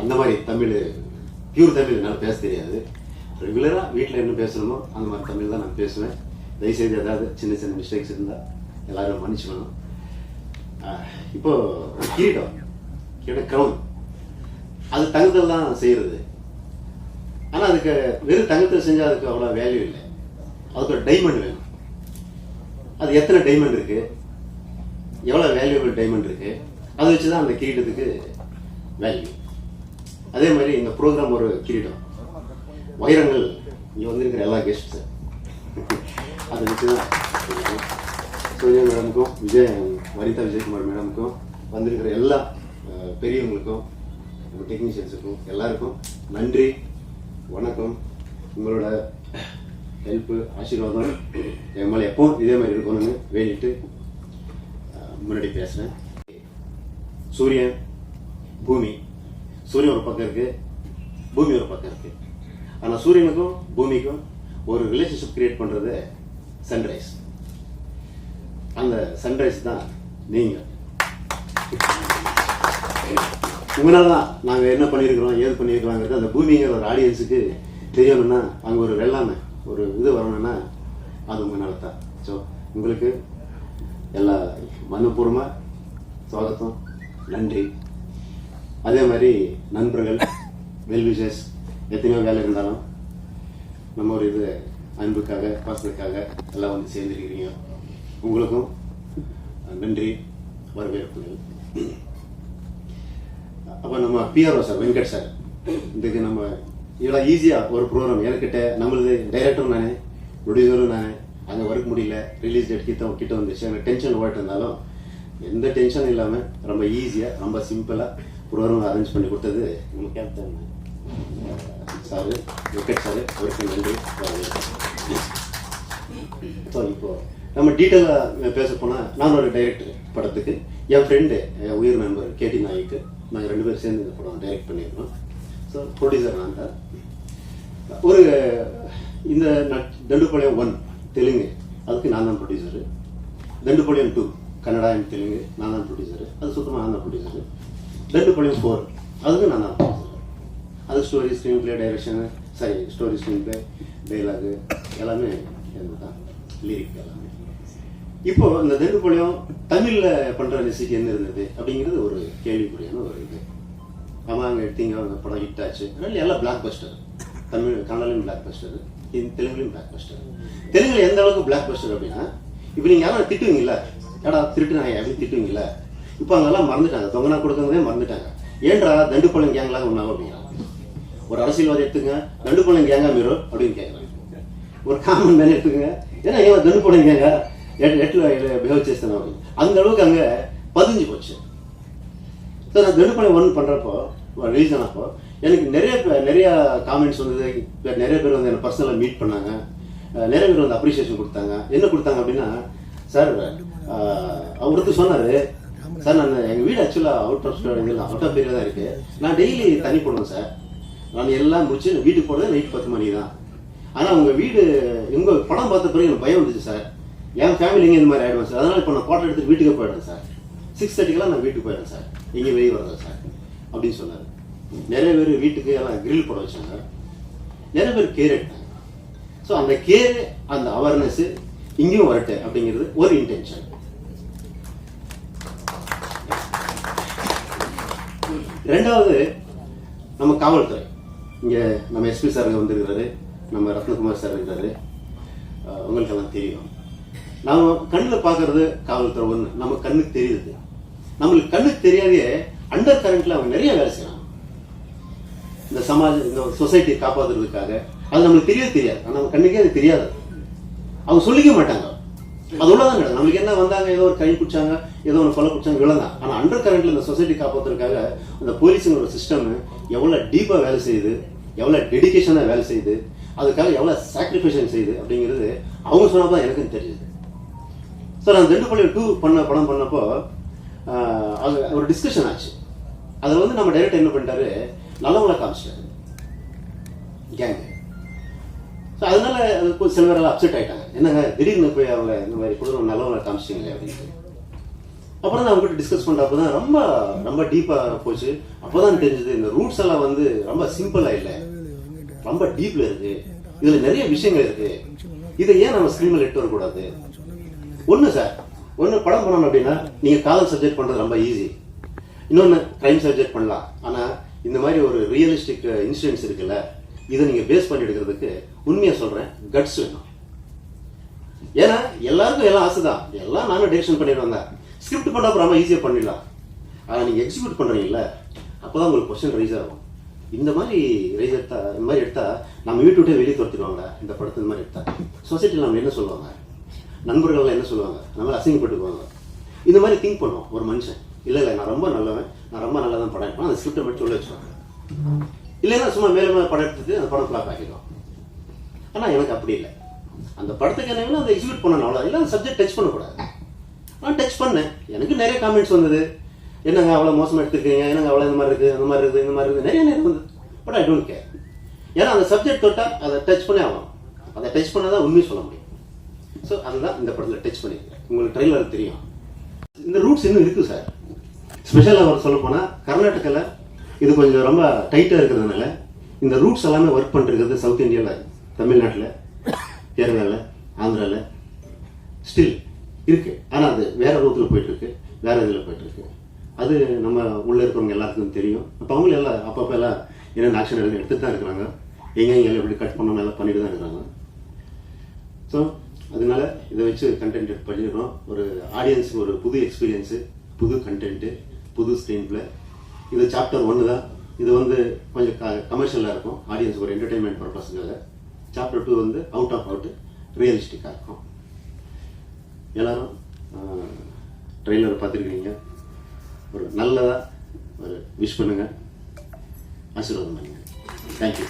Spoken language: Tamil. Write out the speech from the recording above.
அந்த மாதிரி தமிழ் பியூர் தமிழ் என்னால் பேச தெரியாது. ரெகுலராக வீட்டில் என்ன பேசணுமோ அந்த மாதிரி தமிழ் தான் நான் பேசுவேன். தயவுசெய்து ஏதாவது சின்ன சின்ன மிஸ்டேக்ஸ் இருந்தால் எல்லாரும் மன்னிச்சுக்கணும். இப்போது இப்போ கிரீடம் கிரீட க்ரௌன் அது தங்கத்தில் தான் செய்கிறது ஆனால் அதுக்கு வெறும் தங்கத்தில் செஞ்சால் அதுக்கு அவ்வளோ வேல்யூ இல்லை. அதுக்கு ஒரு டைமண்ட் வேணும். அது எத்தனை டைமண்ட் இருக்குது எவ்வளோ வேல்யூபிள் டைமண்ட் இருக்குது அதை வச்சு தான் அந்த கிரீடத்துக்கு வேல்யூ அதே மாதிரி இந்த ப்ரோக்ராம் ஒரு கிரீடம். வைரங்கள் இங்கே வந்திருக்கிற எல்லா கெஸ்ட்ஸு அதை வச்சு தான் சோனியா மேடமுக்கும் விஜய் வனிதா விஜயகுமார் மேடமுக்கும் வந்திருக்கிற எல்லா பெரியவங்களுக்கும் டெக்னீஷியன்ஸுக்கும் எல்லாருக்கும் நன்றி வணக்கம். உங்களோட ஹெல்ப்பு ஆசீர்வாதம் என் மேலே எப்பவும் இதே மாதிரி இருக்கணும்னு வேண்டிட்டு முன்னாடி பேசுகிறேன் சூரியன் பூமி. சூரியன் ஒரு பக்கம் இருக்கு பூமி ஒரு பக்கம் இருக்கு. ஆனால் சூரியனுக்கும் பூமிக்கும் ஒரு ரிலேஷன்ஷிப் கிரியேட் பண்ணுறது சன்ரைஸ் அந்த சன்ரைஸ் தான் நீங்கள். உங்களால தான் நாங்கள் என்ன பண்ணியிருக்கிறோம் ஏது பண்ணியிருக்கிறோங்கிறது அந்த பூமிங்கிற ஒரு ஆடியன்ஸுக்கு தெரியணும்னா அங்கே ஒரு வெள்ளாமை ஒரு இது வரணும்னா அது உங்களால தான். ஸோ உங்களுக்கு எல்லா மனப்பூர்வமாக சுவாகத்தம் நன்றி. அதே மாதிரி நண்பர்கள் வெல்விஷஸ் எத்தனையோ வேலை இருந்தாலும் நம்ம ஒரு இது அன்புக்காக பாசத்துக்காக எல்லாம் வந்து சேர்ந்துருக்கிறீங்க. உங்களுக்கும் நன்றி வரவேற்புகள். அப்போ நம்ம பிஆர்ஓ சார் வெங்கட் சார் இதுக்கு நம்ம இவ்வளோ ஈஸியாக ஒரு ப்ரோக்ராம் எனக்கிட்ட நம்மளது டைரக்டரும் நானே ப்ரொடியூசரும் நானே அங்கே ஒர்க் முடியல ரிலீஸ் டேட் கிட்ட கிட்ட வந்துச்சு எனக்கு டென்ஷன் ஓட்டு இருந்தாலும் எந்த டென்ஷன் இல்லாமல் ரொம்ப ஈஸியாக ரொம்ப சிம்பிளாக ப்ரோக்ராம் அரேஞ்ச் பண்ணி கொடுத்தது நம்ம கேப்டன் சார் விக்கெட் சார் அவருக்கு நன்றி. ஸோ இப்போ நம்ம டீட்டெயிலாக பேச போனால் நான் ஒரு டைரக்டர் படத்துக்கு என் ஃப்ரெண்டு என் உயிர் நண்பர் கேடி நாய்க்கு நாங்கள் ரெண்டு பேரும் சேர்ந்து இந்த படம் டைரக்ட் பண்ணியிருக்கோம் ஸோ ப்ரொடியூசர் நான் தான். ஒரு இந்த நட்- தண்டுபாளையம் ஒன் தெலுங்கு. அதுக்கு நான் தான் producer Dandupalayam two Kannada and Telugu நான் தான் ப்ரொடியூசரு அது சுத்தமாக நான் தான் ப்ரொடியூசரு தண்டுபாளையம் ஃபோர் அதுக்கு நான் தான் ப்ரொடியூசர் அது story screenplay direction sorry story screenplay dialogue எல்லாமே எனக்கு தான் லிரிக் எல்லாமே. இப்போ இந்த தெண்டுபாளையம் தமிழில் பண்ணுற ரெசிபி என்ன இருந்தது? அப்படிங்கிறது ஒரு கேள்விக்குறியான ஒரு இது. ஆமாம் அங்கே எடுத்தீங்க அந்த படம் ஹிட் ஆச்சு. அதனால எல்லாம் பிளாக் பஸ்டர் தமிழ் கன்னடாலையும் பிளாக் பஸ்டர் தெலுங்குலையும் பிளாக் பஸ்டர் தெலுங்குல எந்த அளவுக்கு பிளாக் பஸ்டர் அப்படின்னா இப்போ நீங்கள் யாரும் திட்டுவீங்களா ஏடா திருட்டுனாங்க அப்படி திட்டுவீங்கள இப்போ அங்கெல்லாம் மறந்துட்டாங்க. தொங்கனா கொடுக்கவே மறந்துட்டாங்க. ஏன்றா தண்டு பழம் கேங்களாக ஒன்றாங்க அப்படிங்கிறாங்க ஒரு அரசியல்வாதி எடுத்துங்க தண்டு பழம் கேங்கா மீரோ அப்படின்னு கேட்குறாங்க ஒரு காமன் மேலே எடுத்துங்க ஏன்னா ஏன் தண்டு பழம் கேங்க எட்டில் பிஹேவ் சேஸ்தான் அந்த அளவுக்கு அங்கே பதிஞ்சு போச்சு. ஸோ நான் தண்டு பழம் ஒன்று பண்ணுறப்போ ரீசன் அப்போ எனக்கு நிறைய நிறைய காமெண்ட்ஸ் வந்தது. நிறைய பேர் வந்து என்னை பர்சனலாக மீட் பண்ணாங்க. நிறைய பேர் வந்து அப்ரிசியேஷன் கொடுத்தாங்க. என்ன கொடுத்தாங்க அப்படின்னா சார் uh, அவருக்கு சொன்னார். சார் நான் எங்கள் வீடு ஆக்சுவலாக அவுட் ஆஃப் இதில் அவுட் ஆஃப் ஏரியா தான் இருக்குது நான் டெய்லி தண்ணி போடுவேன் சார் நான் எல்லாம் முடிச்சு வீட்டுக்கு போகிறது நைட் பத்து மணி தான் ஆனால் உங்கள் வீடு உங்கள் படம் பார்த்த பிறகு எனக்கு பயம் வந்துச்சு சார் என் ஃபேமிலி இங்கே இந்த மாதிரி ஆகிடுவேன் சார் அதனால் இப்போ நான் ஃபோட்டோ எடுத்து வீட்டுக்கு போயிடுறேன் சார் சிக்ஸ் தேர்ட்டிக்கெல்லாம் நான் வீட்டுக்கு போயிடுறேன் சார் எங்கேயும் வெளியே வரேன் சார் அப்படின்னு சொன்னார். நிறைய பேர் வீட்டுக்கு எல்லாம் கிரில் போட வச்சாங்க. நிறைய பேர் கேர் எடுத்தாங்க. ஸோ அந்த கேர் அந்த அவேர்னஸ்ஸு இங்கேயும் வரட்டு அப்படிங்கிறது ஒரு இன்டென்ஷன் ரெண்டாவது நம்ம காவல்துறை. இங்கே நம்ம எஸ்பி சார் வந்திருக்கிறாரு நம்ம ரத்னகுமார் சார் இருக்காரு. உங்களுக்கு உங்களுக்கெல்லாம் தெரியும். நாம கண்ணில் பார்க்கறது காவல்துறை ஒன்று நம்ம கண்ணுக்கு தெரியுது. நம்மளுக்கு கண்ணுக்கு தெரியாதே அண்டர் கரண்ட்ல அவங்க நிறைய வேலை செய்யறாங்க. இந்த சமாஜ இந்த சொசைட்டியை காப்பாத்துறதுக்காக. அது நம்மளுக்கு தெரியவே தெரியாது. ஆனால் நம்ம கண்ணுக்கே அது தெரியாது. அவங்க சொல்லிக்க மாட்டாங்க. அது உள்ளதான் கிடையாது நம்மளுக்கு என்ன வந்தாங்க ஏதோ ஒரு கை பிடிச்சாங்க ஏதோ ஒன்று கொலை பிடிச்சாங்க இவ்வளவுதான் ஆனால் அண்டர் கரண்ட்ல இந்த சொசைட்டி காப்பாற்றுறதுக்காக அந்த போலீஸுங்கிற சிஸ்டம் எவ்வளோ டீப்பாக வேலை செய்யுது எவ்வளோ டெடிக்கேஷனாக வேலை செய்யுது அதுக்காக எவ்வளவு சாக்ரிஃபைஷன் செய்யுது அப்படிங்கிறது அவங்க சொன்னப்போ எனக்கும் தெரியுது. சார் அந்த ரெண்டு பள்ளி டூ பண்ண படம் பண்ணப்போ அது ஒரு டிஸ்கஷன் ஆச்சு. அதில் வந்து நம்ம டைரக்டர் என்ன பண்ணிட்டாரு? நல்லவங்கள காமிச்சிட்டாரு. கேங் ஸோ அதனால அது சில பேர் அப்செட் ஆகிட்டாங்க என்னங்க திடீர்னு போய் அவங்கள இந்த மாதிரி கொடுக்குற நல்லவங்கள காமிச்சிங்களே அப்படின்ட்டு. அப்புறம் தான் அவங்ககிட்ட டிஸ்கஸ் பண்ணுறப்ப தான் ரொம்ப ரொம்ப டீப்பாக போச்சு. அப்போ தான் தெரிஞ்சது இந்த ரூட்ஸ் எல்லாம் வந்து ரொம்ப சிம்பிளாக இல்லை. ரொம்ப டீப்பில் இருக்கு. இதில் நிறைய விஷயங்கள் இருக்கு. இதை ஏன் நம்ம ஸ்க்ரீனில் எட்டு வரக்கூடாது? ஒன்று சார் ஒன்று படம் பண்ணணும் அப்படின்னா நீங்கள் காதல் சப்ஜெக்ட் பண்ணுறது ரொம்ப ஈஸி இன்னொன்று க்ரைம் சப்ஜெக்ட் பண்ணலாம். ஆனால் இந்த மாதிரி ஒரு ரியலிஸ்டிக் இன்சிடென்ட்ஸ் uh, இருக்குல்ல இதை நீங்க பேஸ் பண்ணி எடுக்கிறதுக்கு உண்மையா சொல்றேன் கட்ஸ் வேணும். ஏன்னா எல்லாருக்கும் எல்லாம் ஆசைதான். எல்லாம் நானும் டெசிஷன் பண்ணிட்டு வந்தேன். ஸ்கிரிப்ட் பண்ணப்ப ரொம்ப ஈஸியாக பண்ணிடலாம். ஆனால் நீங்கள் எக்ஸிக்யூட் பண்ணுறீங்கல்ல அப்போதான் உங்களுக்கு கொஸ்டின் ரைஸ் ஆகும். இந்த மாதிரி ரைஸ் எடுத்தா இந்த மாதிரி எடுத்தா நம்ம வீட்டு வெளியே துரத்திடுவாங்க இந்த படத்தை இந்த மாதிரி எடுத்தா. சொசைட்டியில் நம்ம என்ன சொல்லுவாங்க? நண்பர்கள் என்ன சொல்லுவாங்க? நம்மள அசிங்கப்பட்டுக்குவாங்க இந்த மாதிரி திங்க் பண்ணுவோம். ஒரு மனுஷன் இல்லை இல்லை நான் ரொம்ப நல்லவன் நான் ரொம்ப நல்லா தான் படம் எடுப்பேன். அந்த ஸ்கிரிப்டை மட்டும் சொல்ல வச்சுருவாங்க. இல்லைன்னா சும்மா மேலே மேலே படம் எடுத்துட்டு அந்த படம் ஃப்ளாப் ஆகிடும் ஆனால் எனக்கு அப்படி இல்லை. அந்த படத்துக்கு என்ன அதை எக்ஸிக்யூட் பண்ணணும் அவ்வளோ இல்லை அந்த சப்ஜெக்ட் டச் பண்ணக்கூடாது. நான் டச் பண்ணேன். எனக்கு நிறைய காமெண்ட்ஸ் வந்தது. என்னங்க அவ்வளோ மோசமாக எடுத்துருக்கீங்க? என்னங்க அவ்வளோ இந்த மாதிரி இருக்குது அந்த மாதிரி இருக்குது இந்த மாதிரி இருக்குது நிறைய நேரம் வந்தது. பட் ஐ டோன்ட் கேர் ஏன்னா அந்த சப்ஜெக்ட் தொட்டால் அதை டச் பண்ணி ஆகணும். அதை டச் பண்ணால் தான் உண்மையை சொல்ல முடியும். ஸோ அதுதான் இந்த படத்தில் டச் பண்ணியிருக்கேன். உங்களுக்கு ட்ரெயிலர் தெரியும். இந்த ரூட்ஸ் இன்னும் இருக்குது சார் ஸ்பெஷலாக அவர் சொல்ல போனால் கர்நாடகாவில் இது கொஞ்சம் ரொம்ப டைட்டாக இருக்கிறதுனால இந்த ரூட்ஸ் எல்லாமே ஒர்க் பண்ணிருக்கிறது சவுத் இந்தியாவில் தமிழ்நாட்டில் கேரளாவில் ஆந்திராவில் ஸ்டில் இருக்கு. ஆனால் அது வேற ரூட்டில் போயிட்டுருக்கு வேறு வேற இதில் போயிட்டுருக்கு. அது நம்ம உள்ளே இருக்கிறவங்க எல்லாத்துக்கும் தெரியும். அப்போ அவங்களும் எல்லாம் அப்பப்போ எல்லாம் என்னென்ன ஆக்ஷன் எடுத்து எடுத்துகிட்டு தான் இருக்கிறாங்க. எங்கே எங்கே எப்படி கட் பண்ணணும் எல்லாம் பண்ணிட்டு தான் இருக்கிறாங்க. ஸோ அதனால இதை வச்சு கண்டென்ட் பண்ணிடுறோம். ஒரு ஆடியன்ஸுக்கு ஒரு புது எக்ஸ்பீரியன்ஸு புது கண்டென்ட்டு புது ஸ்க்ரீன் பிளே இது சாப்டர் ஒன்று தான் இது வந்து கொஞ்சம் க கமர்ஷியலாக இருக்கும் ஆடியன்ஸ் ஒரு என்டர்டைன்மெண்ட் பர்பஸ்னால சாப்டர் டூ வந்து அவுட் ஆஃப் அவுட் ரியலிஸ்டிக்காக இருக்கும். எல்லாரும் ட்ரெயிலரை பார்த்துருக்கீங்க. ஒரு நல்லதாக ஒரு விஷ் பண்ணுங்கள் ஆசீர்வாதம் பண்ணுங்கள் தேங்க்யூ